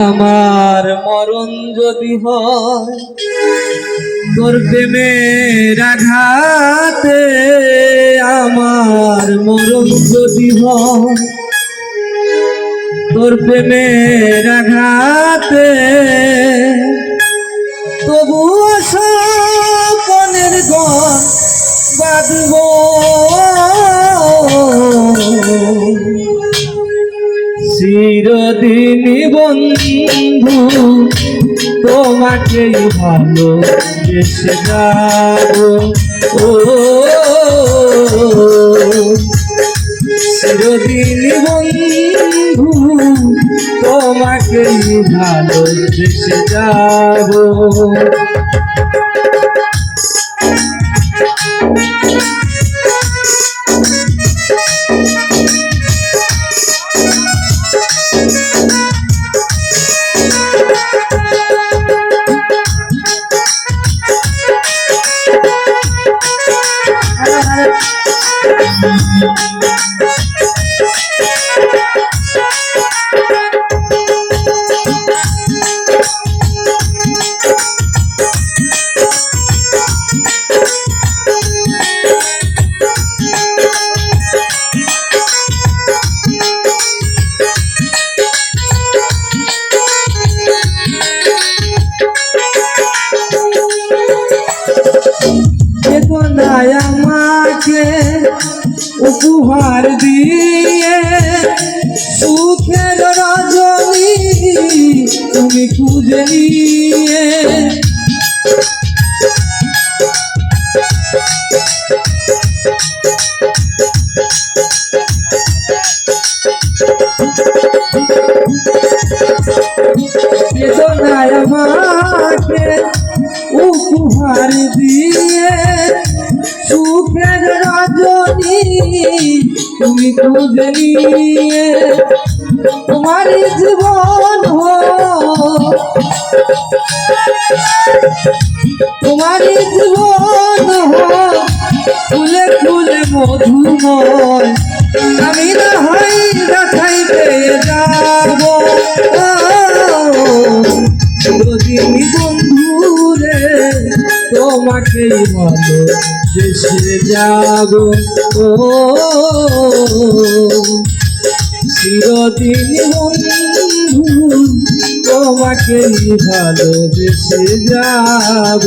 আমার মরণ যদি হয় তোর প্রেমের আঘাতে। আমার মরণ যদি হয় তোর প্রেমের আঘাতে। তবুও সপনের গন বাঁধব। চিরদিন বন্ধু তোমাকেই ভালো বেসে যাব। ও চিরদিন বন্ধু তোমাকেই ভালো বেসে যাব। আমাকে উপহার দিয়ে সুখের রজনী তুমি খুঁজে নিয়ে। উপহার দিয়ে তুমি খুঁজে নিয়ে তোমার জীবন তোমার জীবন ফুলে ফুলে মধুময়, আমি না হয় দেখাইতে যাব। চিরদিন বন্ধুরে তোমাকেই ভালো দেশে যাব ও চিরদিন বন্ধু তোমাকেই ভালো দেশে যাব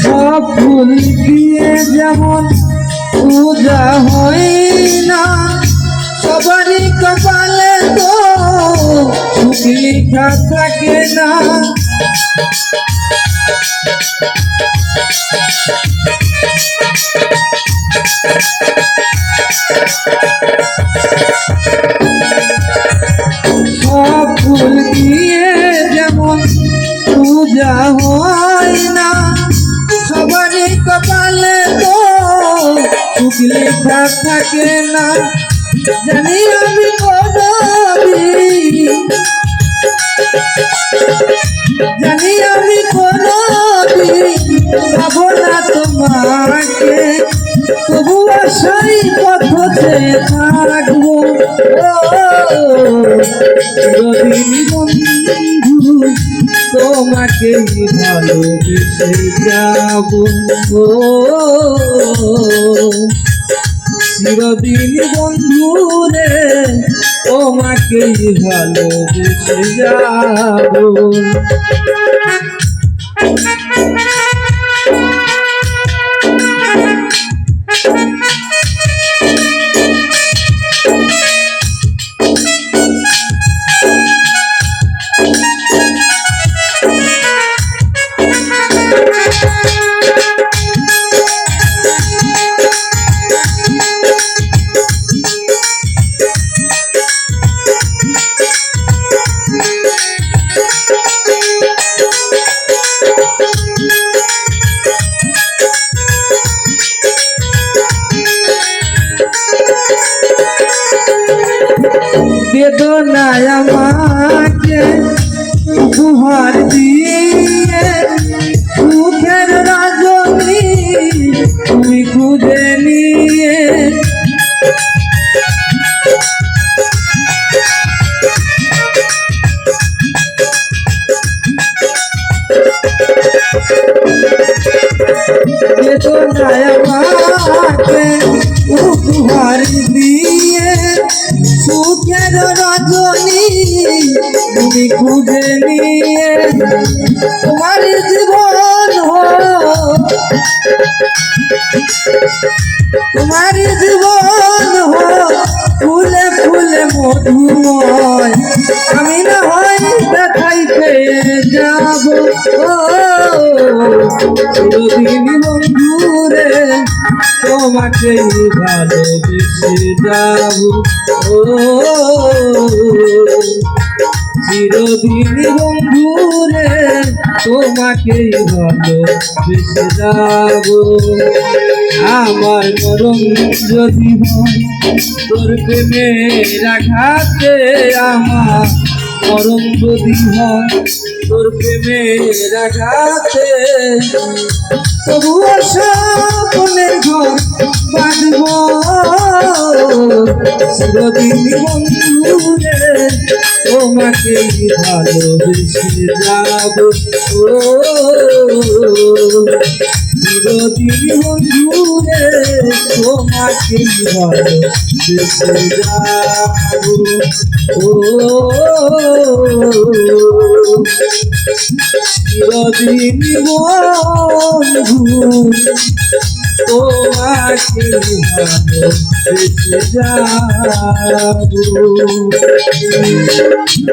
সব ফুল দিয়ে যেমন পূজা হয় না, সবারই কপালে তো সুখ লেখা থাকে না। সব ফুল দিয়ে যেমন পূজা হয় লেখা থাকে না জানি আমি কদাবি জানি আমি কদাবি ভাবনা তোমাকে তবু আশাই পথে থাকব। চিরদিন বন্ধু তোমাকে ভালোবেসে যাব, চিরদিন বন্ধু রে, তোমাকে ভালোবেসে যাব। বেদনায় আমাকে উপহার দিয়ে সুখের রাজনী তুমি খুঁজে নিয়ে। বেদনায় আমাকে তোমার জীবন ফুলে ফুলে মধুময়। আমি না হয় দেখাই পেয়ে যাব। চিরদিন বন্ধুরে তোমাকে ভালোবেসে যাব। ও চিরদিন বন্ধুরে তোমাকে বেশি যাব। আমার মরম যদি তোর প্রেমের আঘাতে আমার যদি হয় তোর প্রেমের আঘাতে। তবু স্বপ্নের ঘর বাঁধব। চিরদিন বন্ধুরে তোমাকে ভালোবেসে যাব। চিরদিন বন্ধুরে তোমাকে ভালোবেসে যাব যাব